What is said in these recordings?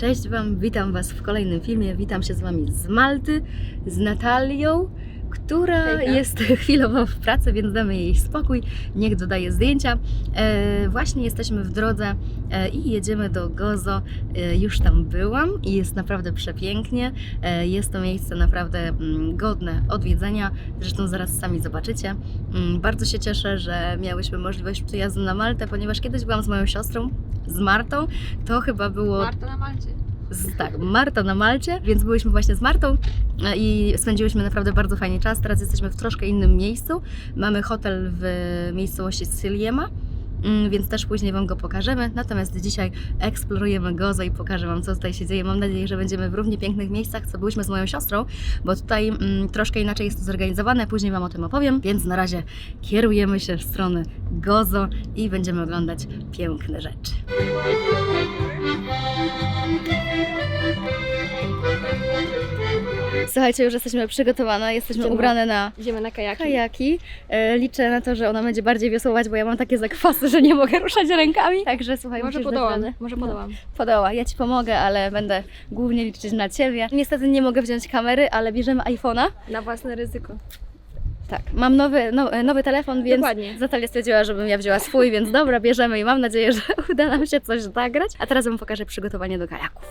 Cześć Wam, witam Was w kolejnym filmie. Witam się z Wami z Malty, z Natalią, która Hejka. jest chwilowo w pracy, więc damy jej spokój. Niech dodaje zdjęcia. E, właśnie jesteśmy w drodze e, i jedziemy do Gozo. E, już tam byłam i jest naprawdę przepięknie. E, jest to miejsce naprawdę mm, godne odwiedzenia. Zresztą zaraz sami zobaczycie. Mm, bardzo się cieszę, że miałyśmy możliwość przyjazdu na Maltę, ponieważ kiedyś byłam z moją siostrą, z Martą. To chyba było Marta na Malcie. z, tak, Marta na Malcie, więc byliśmy właśnie z Martą e, i spędziłyśmy naprawdę bardzo fajny czas. Teraz jesteśmy w troszkę innym miejscu. Mamy hotel w miejscowości Syliema. Mm, Więc też później Wam go pokażemy. Natomiast dzisiaj eksplorujemy Gozo i pokażę Wam, co tutaj się dzieje. Mam nadzieję, że będziemy w równie pięknych miejscach, co byliśmy z moją siostrą, bo tutaj mm, troszkę inaczej jest to zorganizowane. Później Wam o tym opowiem. Więc na razie kierujemy się w stronę Gozo i będziemy oglądać piękne rzeczy. Słuchajcie, już jesteśmy przygotowane, jesteśmy Idziemy. ubrane na Idziemy na kajaki. kajaki. E, liczę na to, że ona będzie bardziej wiosłować, bo ja mam takie zakwasy, że nie mogę ruszać rękami. Także słuchaj, Może podołam, może No. podołam. Podoła, ja Ci pomogę, ale będę głównie liczyć na Ciebie. Niestety nie mogę wziąć kamery, ale bierzemy iPhone'a. Na własne ryzyko. Tak, mam nowy, no, e, nowy telefon, więc Dokładnie. Natalia stwierdziła, żebym ja wzięła swój, więc dobra, bierzemy i mam nadzieję, że uda nam się coś zagrać. A teraz Wam pokażę przygotowanie do kajaków.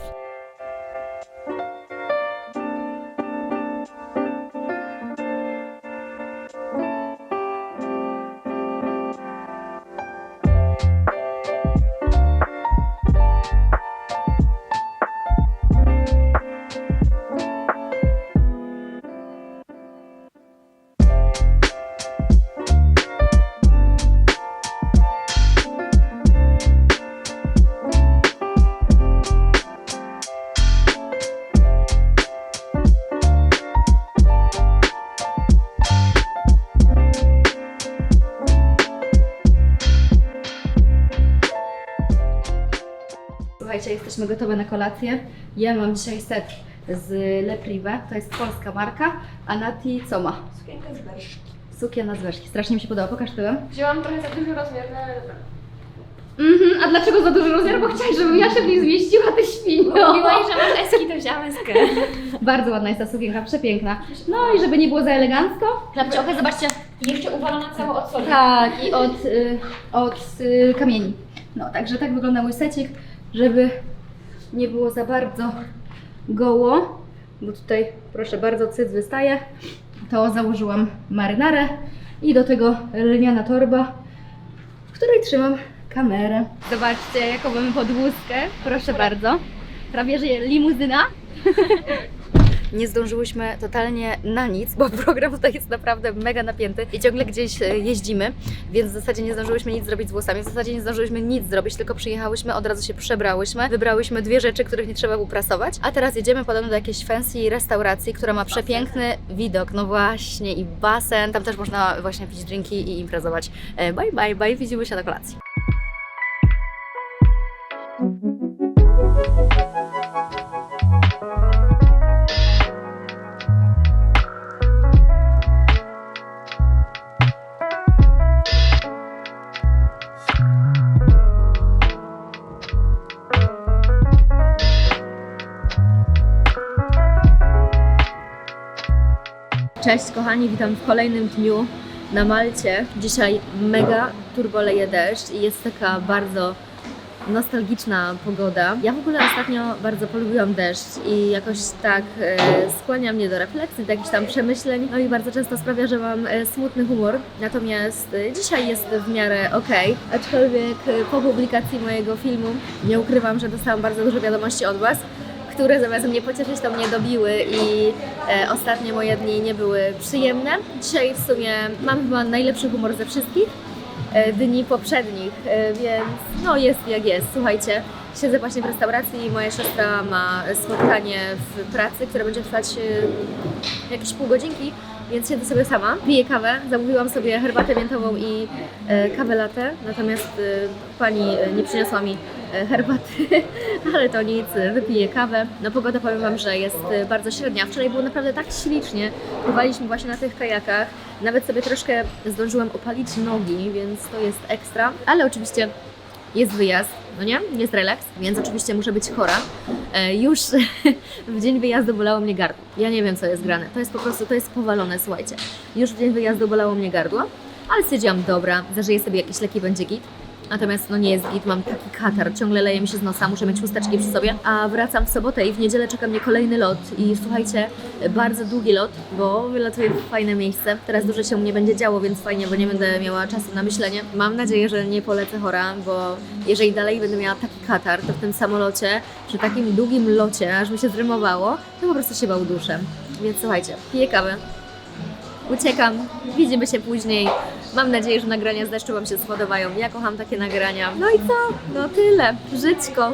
Słuchajcie, jesteśmy gotowe na kolację. Ja mam dzisiaj set z Le Privé, to jest polska marka, a Nati co ma? Sukienkę z berszki. Sukienna z weszki. Strasznie mi się podoba, pokaż tyłem. Wzięłam trochę za duży rozmiar, no ale dobra. Mhm, a dlaczego za duży rozmiar? Bo chciałaś, żebym ja się w niej zmieściła, ty świnio. Mówiłaś, że masz eski, to wzięłam eskę. Bardzo ładna jest ta sukienka, przepiękna. No i żeby nie było za elegancko. Klapciochę, zobaczcie. Jeszcze uwalona cało od soli. Tak, i od, y, od y, kamieni. No, także tak wygląda mój secik, żeby nie było za bardzo goło, bo tutaj, proszę bardzo, cyc wystaje. To założyłam marynarę i do tego lniana torba, w której trzymam kamerę. Zobaczcie, jaką mamy podwózkę. Proszę bardzo. Prawie, że limuzyna. Nie zdążyłyśmy totalnie na nic, bo program tutaj jest naprawdę mega napięty i ciągle gdzieś e, jeździmy, więc w zasadzie nie zdążyłyśmy nic zrobić z włosami, w zasadzie nie zdążyłyśmy nic zrobić, tylko przyjechałyśmy, od razu się przebrałyśmy, wybrałyśmy dwie rzeczy, których nie trzeba uprasować, a teraz jedziemy podobno do jakiejś fancy restauracji, która ma przepiękny widok, no właśnie i basen, tam też można właśnie pić drinki i imprezować. E, Bye, bye, bye, widzimy się na kolacji. Cześć kochani, witam w kolejnym dniu na Malcie. Dzisiaj mega turbo leje deszcz i jest taka bardzo nostalgiczna pogoda. Ja w ogóle ostatnio bardzo polubiłam deszcz i jakoś tak e, skłania mnie do refleksji, do jakichś tam przemyśleń, no i bardzo często sprawia, że mam e, smutny humor. Natomiast e, dzisiaj jest w miarę okej, aczkolwiek e, po publikacji mojego filmu nie ukrywam, że dostałam bardzo dużo wiadomości od Was, które zamiast mnie pocieszyć, to mnie dobiły i e, ostatnie moje dni nie były przyjemne. Dzisiaj w sumie mam chyba najlepszy humor ze wszystkich e, dni poprzednich, e, więc no jest jak jest. Słuchajcie, siedzę właśnie w restauracji i moja siostra ma spotkanie w pracy, które będzie trwać e, jakieś pół godzinki, więc siedzę sobie sama, piję kawę, zamówiłam sobie herbatę miętową i e, kawę latte, natomiast e, pani e, nie przyniosła mi herbaty, ale to nic, e, wypiję kawę. No pogoda powiem Wam, że jest e, bardzo średnia. Wczoraj było naprawdę tak ślicznie, pływaliśmy właśnie na tych kajakach, nawet sobie troszkę zdążyłam opalić nogi, więc to jest ekstra, ale oczywiście jest wyjazd, no nie? Jest relaks, więc oczywiście muszę być chora. E, już w dzień wyjazdu bolało mnie gardło. Ja nie wiem, co jest grane. To jest po prostu, to jest powalone, słuchajcie. Już w dzień wyjazdu bolało mnie gardło, ale stwierdziłam, dobra, zażyję sobie jakieś leki, będzie git. Natomiast no nie jest git, mam taki katar, ciągle leje mi się z nosa, muszę mieć chusteczki przy sobie. A wracam w sobotę i w niedzielę czeka mnie kolejny lot. I słuchajcie, bardzo długi lot, bo wylatuję w fajne miejsce. Teraz dużo się u mnie będzie działo, więc fajnie, bo nie będę miała czasu na myślenie. Mam nadzieję, że nie polecę chora, bo jeżeli dalej będę miała taki katar, to w tym samolocie, przy takim długim locie, aż mi się zrymowało, to po prostu się bał duszem. Więc słuchajcie, piję kawę, uciekam, widzimy się później. Mam nadzieję, że nagrania z deszczu Wam się spodobają. Ja kocham takie nagrania. No i co? No tyle. Żyćko.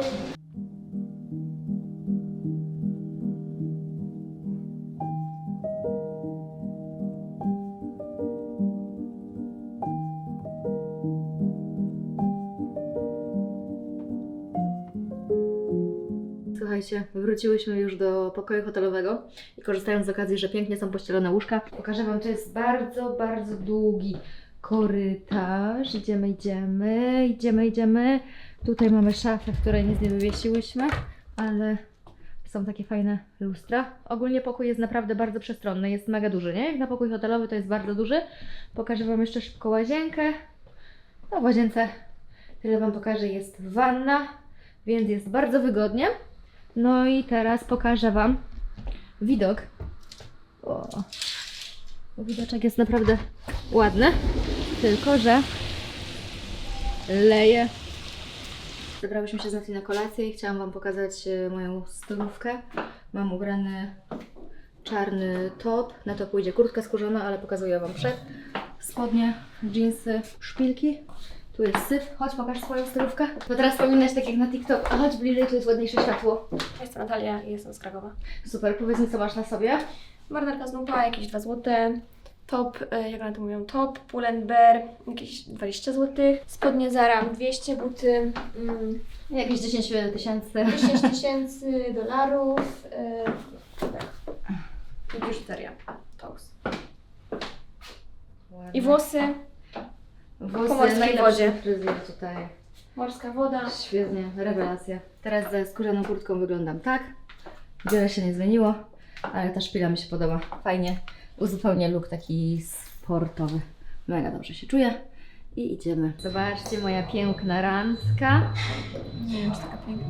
Słuchajcie, wróciłyśmy już do pokoju hotelowego i korzystając z okazji, że pięknie są pościelone łóżka, pokażę Wam, to jest bardzo, bardzo długi korytarz. Idziemy, idziemy, idziemy, idziemy. Tutaj mamy szafę, w której nic nie wywiesiłyśmy, ale są takie fajne lustra. Ogólnie pokój jest naprawdę bardzo przestronny, jest mega duży, nie? Jak na pokój hotelowy to jest bardzo duży. Pokażę Wam jeszcze szybko łazienkę. No w łazience, tyle Wam pokażę, jest wanna, więc jest bardzo wygodnie. No i teraz pokażę Wam widok. O, widoczek jest naprawdę ładny, tylko że leje. Zebrałyśmy się z Nati na kolację i chciałam Wam pokazać e, moją stolówkę. Mam ubrany czarny top, na to pójdzie kurtka skórzana, ale pokazuję Wam przed. Spodnie, dżinsy, szpilki. Tu jest syf. Chodź, pokaż swoją stolówkę. To teraz powinnaś tak jak na TikTok. A chodź bliżej, tu jest ładniejsze światło. Jestem Natalia i jestem z Krakowa. Super, powiedz mi co masz na sobie. Marynarka z Nupa, jakieś 2 złote. Top, e, jak one to mówią, top, Pull&Bear, jakieś 20 zł. Spodnie Zara 200, buty mm, Jakieś 10 tysięcy. 10 tysięcy dolarów. e, tak. I biżuteria. Togs. I włosy, Włosy po morskiej najlepszy wodzie. fryzjer tutaj. morska woda. Świetnie, rewelacja. Teraz ze skórzaną kurtką wyglądam tak. Wiele się nie zmieniło, ale ta szpila mi się podoba. Fajnie uzupełnia look taki sportowy. Mega dobrze się czuję. I idziemy. Zobaczcie, moja piękna randka. Nie wiem, czy taka piękna.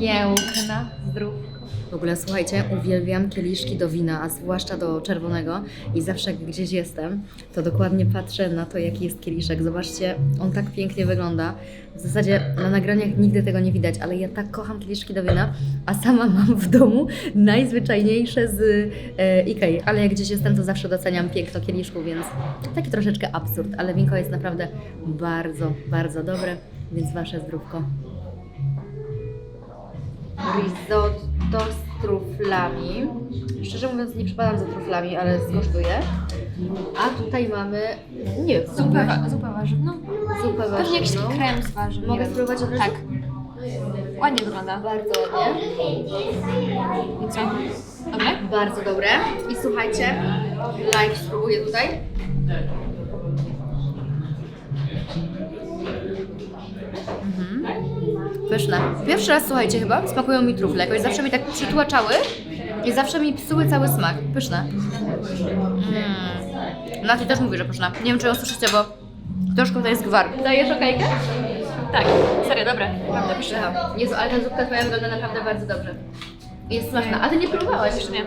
Piękna, zdrówko. W ogóle słuchajcie, uwielbiam kieliszki do wina, a zwłaszcza do czerwonego. I zawsze jak gdzieś jestem, to dokładnie patrzę na to, jaki jest kieliszek. Zobaczcie, on tak pięknie wygląda. W zasadzie na nagraniach nigdy tego nie widać, ale ja tak kocham kieliszki do wina, a sama mam w domu najzwyczajniejsze z e, Ikei. Ale jak gdzieś jestem, to zawsze doceniam piękno kieliszku, więc taki troszeczkę absurd, ale winko jest naprawdę bardzo, bardzo dobre, więc Wasze zdrówko risotto z truflami. Szczerze mówiąc, nie przypadam za truflami, ale skosztuję. A tutaj mamy, nie wiem, Zupę, wa- zupę warzywną. zupę Pewnie jakiś warzywną. krem z warzyw. Mogę spróbować od razu? Tak. Ładnie wygląda. Bardzo ładnie. I co? Dobre? Bardzo dobre. I słuchajcie, live spróbuję tutaj. Pyszne. Pierwszy raz, słuchajcie, chyba smakują mi trufle. Jakoś zawsze mi tak przytłaczały i zawsze mi psuły cały smak. Pyszne. Mm. Nati też mówi, że pyszne. Nie wiem, czy ją słyszycie, bo troszkę to jest gwar. Dajesz okejkę? Tak. Serio, dobre. Naprawdę pyszne. Jezu, ale ta zupka twoja wygląda naprawdę bardzo dobrze. Jest smaczna. A ty nie próbowałaś? Jeszcze nie.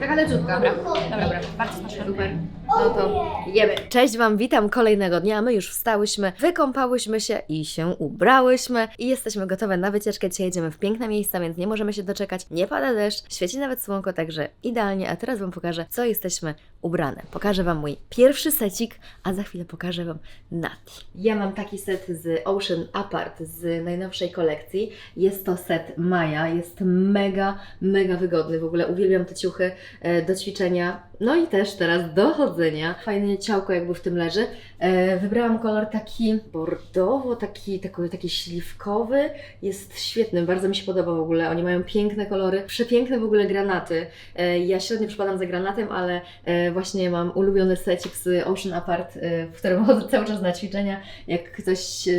Taka leciutka. Dobra, dobra, dobra. Bardzo smaczne. Super. No to jemy. Cześć Wam, witam kolejnego dnia. My już wstałyśmy, wykąpałyśmy się i się ubrałyśmy i jesteśmy gotowe na wycieczkę. Dzisiaj jedziemy w piękne miejsca, więc nie możemy się doczekać. Nie pada deszcz, świeci nawet słonko, także idealnie. A teraz Wam pokażę, co jesteśmy ubrane. Pokażę Wam mój pierwszy secik, a za chwilę pokażę Wam Nati. Ja mam taki set z Ocean Apart z najnowszej kolekcji. Jest to set Maja, jest mega, mega wygodny. W ogóle uwielbiam te ciuchy e, do ćwiczenia. No i też teraz do chodzenia. Fajne ciałko jakby w tym leży. E, wybrałam kolor taki bordowo, taki, taki, taki śliwkowy. Jest świetny, bardzo mi się podoba w ogóle. Oni mają piękne kolory, przepiękne w ogóle granaty. E, ja średnio przypadam za granatem, ale e, właśnie mam ulubiony secik z Ocean Apart, e, w którym chodzę cały czas na ćwiczenia. Jak ktoś e,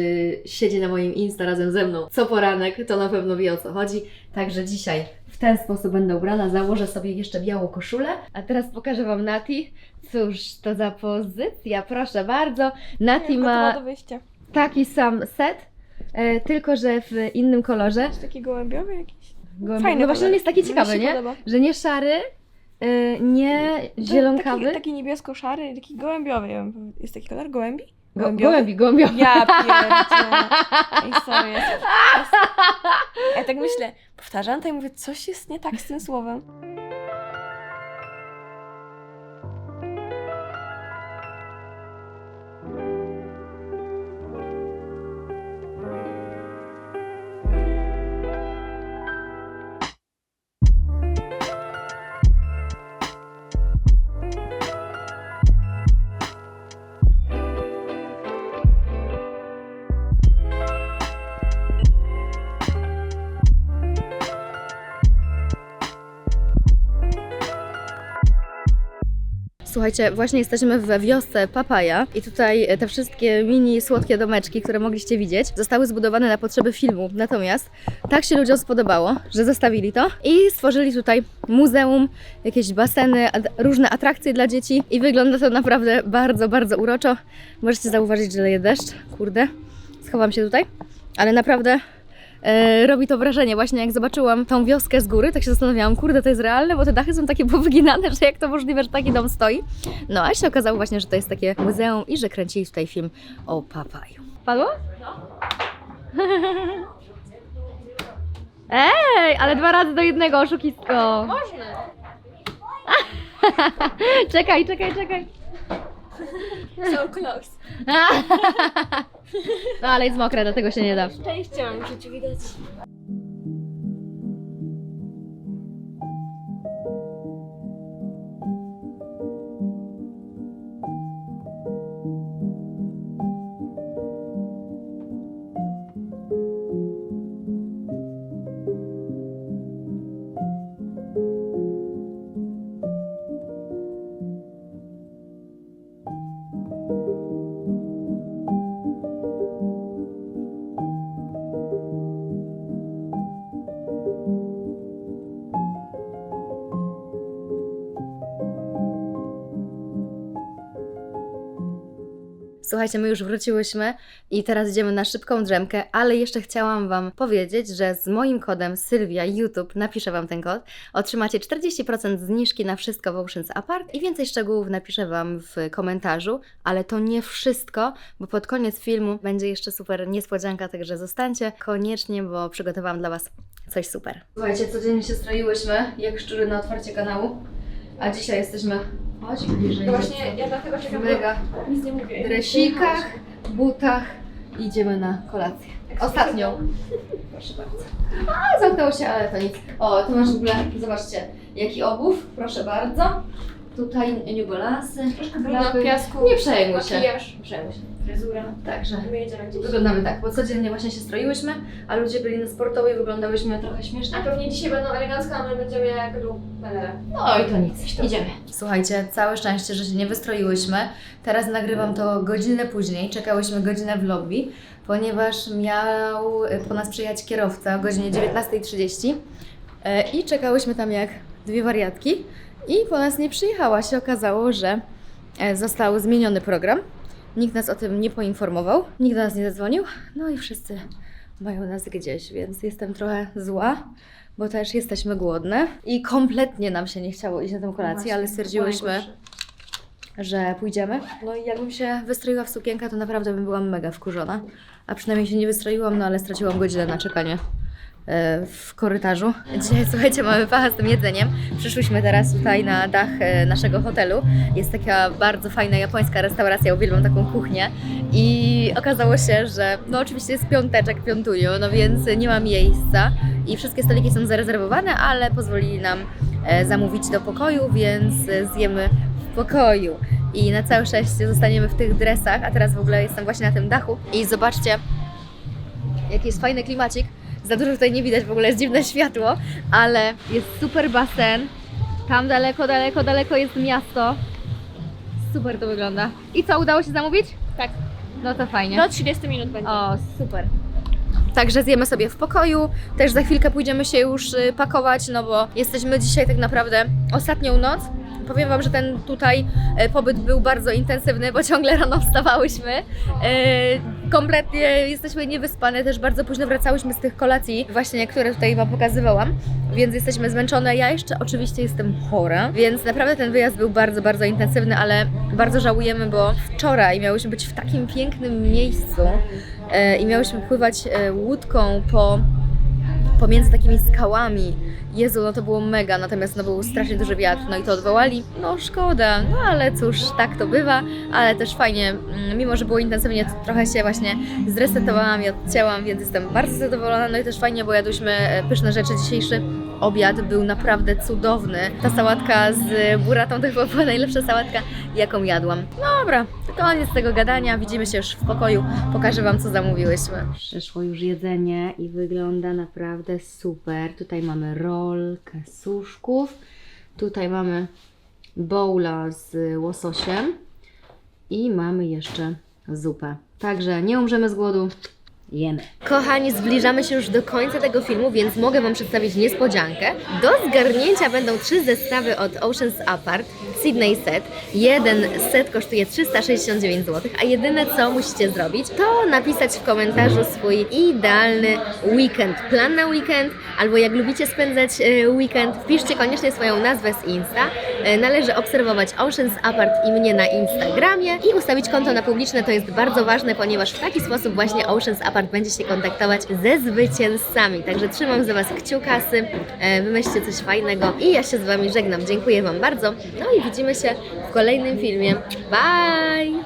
siedzi na moim Insta razem ze mną co poranek, to na pewno wie o co chodzi. Także dzisiaj w ten sposób będę ubrana. Założę sobie jeszcze białą koszulę. A teraz pokażę Wam Nati. Cóż to za pozycja, proszę bardzo. Nati ma taki sam set, e, tylko że w innym kolorze. Taki gołębiowy jakiś? Go- Fajny no właśnie on jest taki ciekawy, nie? podoba. Że nie szary, e, nie zielonkawy. Taki, taki niebiesko-szary, taki gołębiowy. Jest taki kolor gołębi? Go- Gołębiowy? Gołębi, gołębiowy. Ja pierdzielę. Ej, sorry. Ja, ja tak myślę, powtarzam to i mówię, coś jest nie tak z tym słowem. Słuchajcie, właśnie jesteśmy we wiosce Papaja i tutaj te wszystkie mini słodkie domeczki, które mogliście widzieć, zostały zbudowane na potrzeby filmu. Natomiast tak się ludziom spodobało, że zostawili to i stworzyli tutaj muzeum, jakieś baseny, różne atrakcje dla dzieci i wygląda to naprawdę bardzo, bardzo uroczo. Możecie zauważyć, że leje deszcz. Kurde, schowam się tutaj, ale naprawdę e, robi to wrażenie. Właśnie jak zobaczyłam tą wioskę z góry, tak się zastanawiałam, kurde, to jest realne, bo te dachy są takie powyginane, że jak to możliwe, że taki dom stoi. No, a się okazało właśnie, że to jest takie muzeum i że kręcili tutaj film o papaju. Padło? No. Ej, ale dwa razy do jednego, oszukistko. Można. czekaj, czekaj, czekaj. So close. No, ale jest mokre, dlatego się nie da. Szczęście mam w życiu widać. Słuchajcie, my już wróciłyśmy i teraz idziemy na szybką drzemkę, ale jeszcze chciałam Wam powiedzieć, że z moim kodem Sylwia YouTube, napiszę Wam ten kod, otrzymacie 40% zniżki na wszystko w Oceans Apart i więcej szczegółów napiszę Wam w komentarzu, ale to nie wszystko, bo pod koniec filmu będzie jeszcze super niespodzianka, także zostańcie koniecznie, bo przygotowałam dla Was coś super. Słuchajcie, codziennie się stroiłyśmy, jak szczury na otwarcie kanału, a dzisiaj jesteśmy... Chodź bliżej. No właśnie, ja dlatego czekam, Mega bo nic nie mówię. dresikach, butach i idziemy na kolację. Ostatnią. Proszę bardzo. A, zamknęło się, ale to nic. O, tu masz w ogóle, zobaczcie, jaki obóz, proszę bardzo. Tutaj New Balance, Troszkę klapy. piasku, Nie przejmuj się. makijaż, Nie przejmuj się. Fryzura. Także My jedziemy gdzieś. wyglądamy tak, bo codziennie właśnie się stroiłyśmy, a ludzie byli na sportowej, wyglądałyśmy trochę śmiesznie. A pewnie dzisiaj będą elegancko, a my będziemy jak lub. No i to nic, idziemy. Słuchajcie, całe szczęście, że się nie wystroiłyśmy. Teraz nagrywam to godzinę później, czekałyśmy godzinę w lobby, ponieważ miał y, po nas przyjechać kierowca o godzinie 19.30 e, i czekałyśmy tam jak dwie wariatki i po nas nie przyjechała. Się okazało, że e, został zmieniony program. Nikt nas o tym nie poinformował, nikt do nas nie zadzwonił, no i wszyscy mają nas gdzieś, więc jestem trochę zła, bo też jesteśmy głodne i kompletnie nam się nie chciało iść na tę kolację, ale stwierdziłyśmy, że pójdziemy. No i jakbym się wystroiła w sukienkę, to naprawdę bym była mega wkurzona. A przynajmniej się nie wystroiłam, no ale straciłam godzinę na czekanie w korytarzu. Dzisiaj, słuchajcie, mamy pacha z tym jedzeniem. Przyszłyśmy teraz tutaj na dach e, naszego hotelu. Jest taka bardzo fajna japońska restauracja, uwielbiam taką kuchnię. I okazało się, że no oczywiście jest piąteczek, piątuniu, no więc nie ma miejsca i wszystkie stoliki są zarezerwowane, ale pozwolili nam e, zamówić do pokoju, więc e, zjemy w pokoju. I na całe szczęście zostaniemy w tych dresach, a teraz w ogóle jestem właśnie na tym dachu i zobaczcie, jaki jest fajny klimacik. Za dużo tutaj nie widać, w ogóle jest dziwne światło, ale jest super basen. Tam daleko, daleko, daleko jest miasto. Super to wygląda. I co, udało się zamówić? Tak. No to fajnie. Do 30 minut będzie. O, super. Także zjemy sobie w pokoju. Też za chwilkę pójdziemy się już y, pakować, no bo jesteśmy dzisiaj tak naprawdę ostatnią noc. Powiem Wam, że ten tutaj e, pobyt był bardzo intensywny, bo ciągle rano wstawałyśmy. Kompletnie jesteśmy niewyspane, też bardzo późno wracałyśmy z tych kolacji, właśnie które tutaj Wam pokazywałam, więc jesteśmy zmęczone. Ja jeszcze oczywiście jestem chora, więc naprawdę ten wyjazd był bardzo, bardzo intensywny, ale bardzo żałujemy, bo wczoraj miałyśmy być w takim pięknym miejscu e, i miałyśmy pływać e, łódką po pomiędzy takimi skałami. Jezu, no to było mega, natomiast no był strasznie duży wiatr, no i to odwołali. No szkoda, no ale cóż, tak to bywa, ale też fajnie, mm, mimo że było intensywnie, to trochę się właśnie zresetowałam i odcięłam, więc jestem bardzo zadowolona, no i też fajnie, bo jadłyśmy e, pyszne rzeczy. Dzisiejszy obiad był naprawdę cudowny. Ta sałatka z buratą to chyba była najlepsza sałatka, jaką jadłam. Dobra, to koniec tego gadania, widzimy się już w pokoju, pokażę Wam, co zamówiłyśmy. Przyszło już jedzenie i wygląda naprawdę super. Tutaj mamy rolkę suszków, tutaj mamy bowla z łososiem i mamy jeszcze zupę. Także nie umrzemy z głodu. Jemy. Kochani, zbliżamy się już do końca tego filmu, więc mogę Wam przedstawić niespodziankę. Do zgarnięcia będą trzy zestawy od Oceans Apart Sydney Set. Jeden set kosztuje 369 zł, a jedyne co musicie zrobić, to napisać w komentarzu swój idealny weekend, plan na weekend, albo jak lubicie spędzać e, weekend, wpiszcie koniecznie swoją nazwę z Insta. E, Należy obserwować Oceans Apart i mnie na Instagramie i ustawić konto na publiczne, to jest bardzo ważne, ponieważ w taki sposób właśnie Oceans Apart będzie się kontaktować ze zwycięzcami. Także trzymam za Was kciukasy, e, wymyślcie coś fajnego i ja się z Wami żegnam. Dziękuję Wam bardzo. No i widzimy się w kolejnym filmie. Bye!